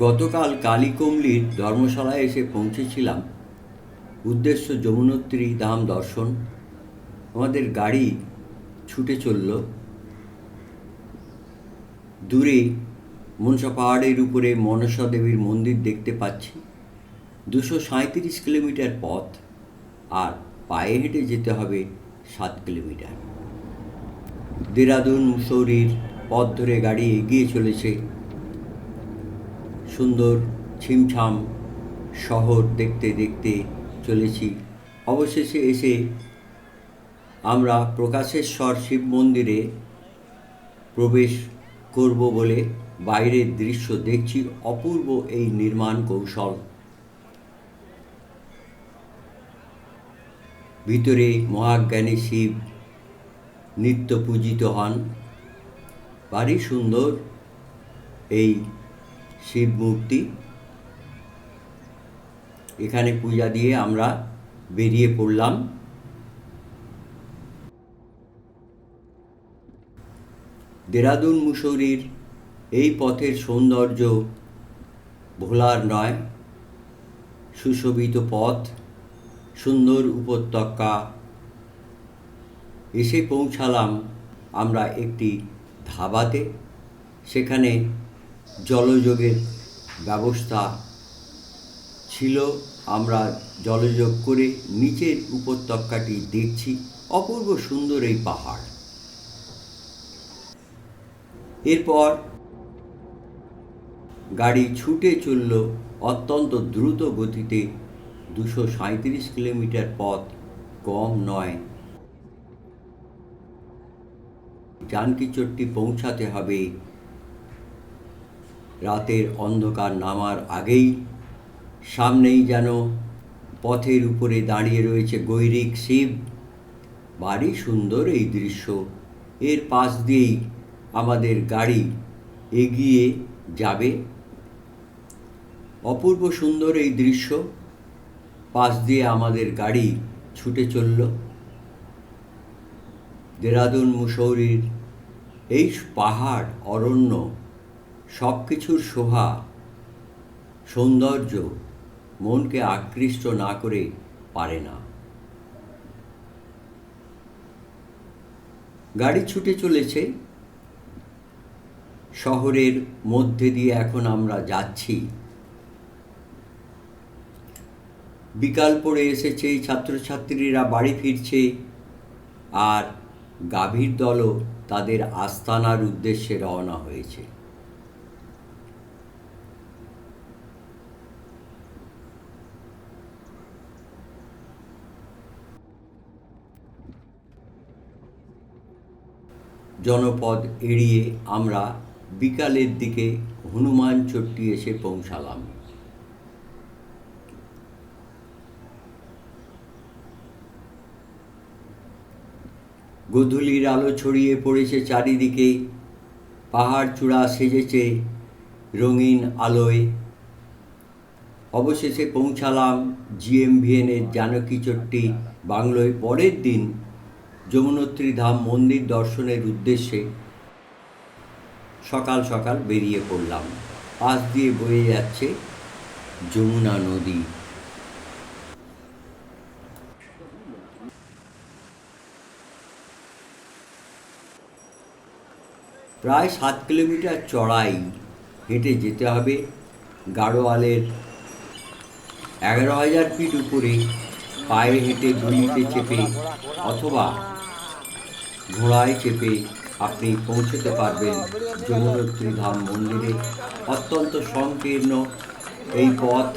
গতকাল কালীকমলির ধর্মশালায় এসে পৌঁছেছিলাম। উদ্দেশ্য যমুনোত্রী ধাম দর্শন। আমাদের গাড়ি ছুটে চলল। দূরে মনসা পাহাড়ের উপরে মনসা দেবীর মন্দির দেখতে পাচ্ছি। দুশো সাঁত্রিশ কিলোমিটার পথ আর পায়ে হেঁটে যেতে হবে সাত কিলোমিটার। দেরাদুন, মুসৌরির পথ ধরে গাড়ি এগিয়ে চলেছে সুন্দর, ছিমছাম শহর দেখতে দেখতে চলেছি। অবশেষে এসে আমরা প্রকাশেশ্বর শিব মন্দিরে প্রবেশ করব বলে বাইরের দৃশ্য দেখছি অপূর্ব এই নির্মাণ কৌশল। ভিতরে মহাজ্ঞানী শিব নিত্য পূজিত হন। ভারী সুন্দর, এই শিব মূর্তি। এখানে পূজা দিয়ে আমরা বেরিয়ে পড়লাম। দেরাদুন মুসৌরির এই পথের সৌন্দর্য ভোলার নয়। সুশোভিত পথ, সুন্দর উপত্যকা। এসে পৌঁছালাম আমরা একটি ধাবাতে। সেখানে জলযোগের ব্যবস্থা ছিল। আমরা জলযোগ করে নিচের উপত্যকাটি দেখছি। অপূর্ব সুন্দর এই পাহাড়। এরপর গাড়ি ছুটে চলল অত্যন্ত দ্রুত গতিতে দুশো সাঁত্রিশ কিলোমিটার পথ, কম নয়। জানকী পৌঁছাতে হবে। রাতের অন্ধকার নামার আগেই, সামনেই যেন পথের উপরে দাঁড়িয়ে রয়েছে গৈরিক শিব। বাড়ি সুন্দর এই দৃশ্য। এর পাশ দিয়েই আমাদের গাড়ি এগিয়ে যাবে। অপূর্ব সুন্দর এই দৃশ্য। পাশ দিয়ে আমাদের গাড়ি ছুটে চলল। দেরাদুন মুসৌরির এই পাহাড় অরণ্য সব কিছুর শোভা, সৌন্দর্য মনকে আকৃষ্ট না করে পারে না। গাড়ি ছুটে চলেছে। শহরের মধ্যে দিয়ে এখন আমরা যাচ্ছি। বিকাল পড়ে এসেছে, ছাত্রছাত্রীরা বাড়ি ফিরছে আর গাভীর দলও তাদের আস্তানার উদ্দেশ্যে রওনা হয়েছে। জনপদ এড়িয়ে আমরা বিকালের দিকে হনুমান চট্টি এসে পৌঁছালাম। গোধূলির আলো ছড়িয়ে পড়েছে চারিদিকে, পাহাড় চূড়া সেজেছে রঙিন আলোয়। অবশেষে পৌঁছালাম জিএমভিএনের জানকী চট্টি বাংলোয়। পরের দিন যমুনোত্রী ধাম মন্দির দর্শনের উদ্দেশ্যে সকাল সকাল বেরিয়ে পড়লাম। পাশ দিয়ে বয়ে যাচ্ছে যমুনা নদী। প্রায় সাত কিলোমিটার চড়াই হেঁটে যেতে হবে। গাড়োয়ালের এগারো হাজার ফিট উপরে পায়ে হেঁটে গুলিতে চেপে অথবা ঘোড়ায় চেপে আপনি পৌঁছতে পারবেন যমুনোত্রী ধাম মন্দিরে। অত্যন্ত সংকীর্ণ এই পথ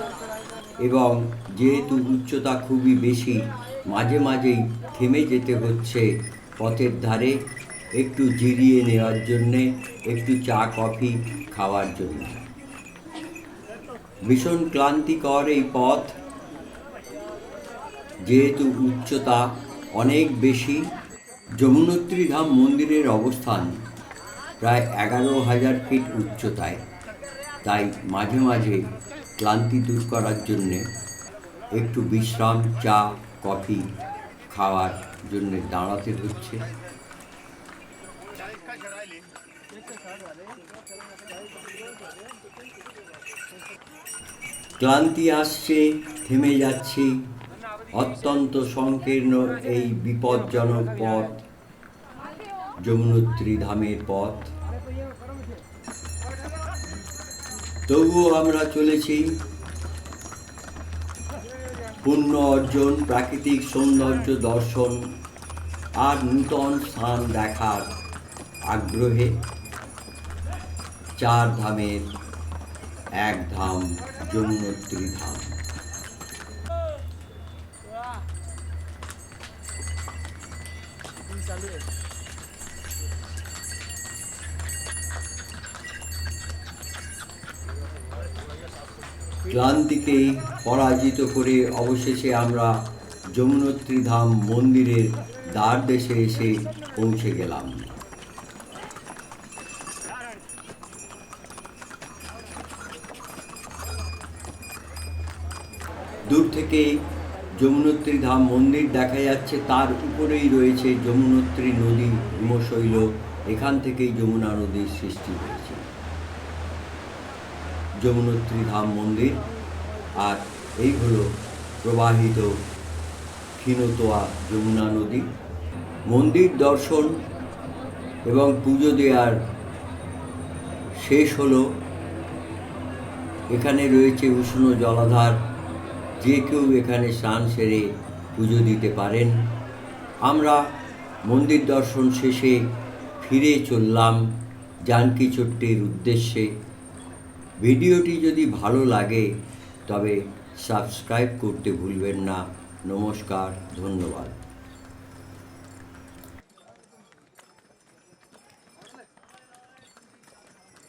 এবং যেহেতু উচ্চতা খুবই বেশি, মাঝে মাঝেই থেমে যেতে হচ্ছে পথের ধারে একটু জিরিয়ে নেওয়ার জন্যে, একটু চা, কফি খাওয়ার জন্য। ভীষণ ক্লান্তিকর এই পথ। যেহেতু উচ্চতা অনেক বেশি যমুনোত্রী ধাম মন্দিরের অবস্থান প্রায় এগারো হাজার ফিট উচ্চতায়। তাই মাঝে মাঝে ক্লান্তি দূর করার জন্যে একটু বিশ্রাম, চা, কফি খাওয়ার জন্যে দাঁড়াতে হচ্ছে। ক্লান্তি আসছে, থেমে যাচ্ছি। অত্যন্ত সংকীর্ণ এই বিপজ্জনক পথ। যমুনোত্রী ধামের পথ। তবুও আমরা চলেছি। পুণ্য অর্জন, প্রাকৃতিক সৌন্দর্য দর্শন আর নূতন স্থান দেখার আগ্রহে চার ধামের এক ধাম যমুনোত্রী ধাম। ক্লান্তিকে পরাজিত করে অবশেষে আমরা যমুনোত্রী ধাম মন্দিরের দ্বার দেশে এসে পৌঁছে গেলাম। দূর থেকে যমুনোত্রী ধাম মন্দির দেখা যাচ্ছে, তার উপরেই রয়েছে যমুনোত্রী নদী হিমশৈল। এখান থেকেই যমুনা নদীর সৃষ্টি হয়েছে। যমুনোত্রী ধাম মন্দির। আর এই হলো প্রবাহিত ক্ষীণতোয়া যমুনা নদী। মন্দির দর্শন এবং পুজো দেওয়ার শেষ হলো। এখানে রয়েছে উষ্ণ জলাধার। যে কেউ এখানে স্নান সেরে পুজো দিতে পারেন। আমরা মন্দির দর্শন শেষে ফিরে চললাম জানকী চট্টির উদ্দেশ্যে। ভিডিওটি যদি ভালো লাগে তবে সাবস্ক্রাইব করতে ভুলবেন না। নমস্কার ধন্যবাদ।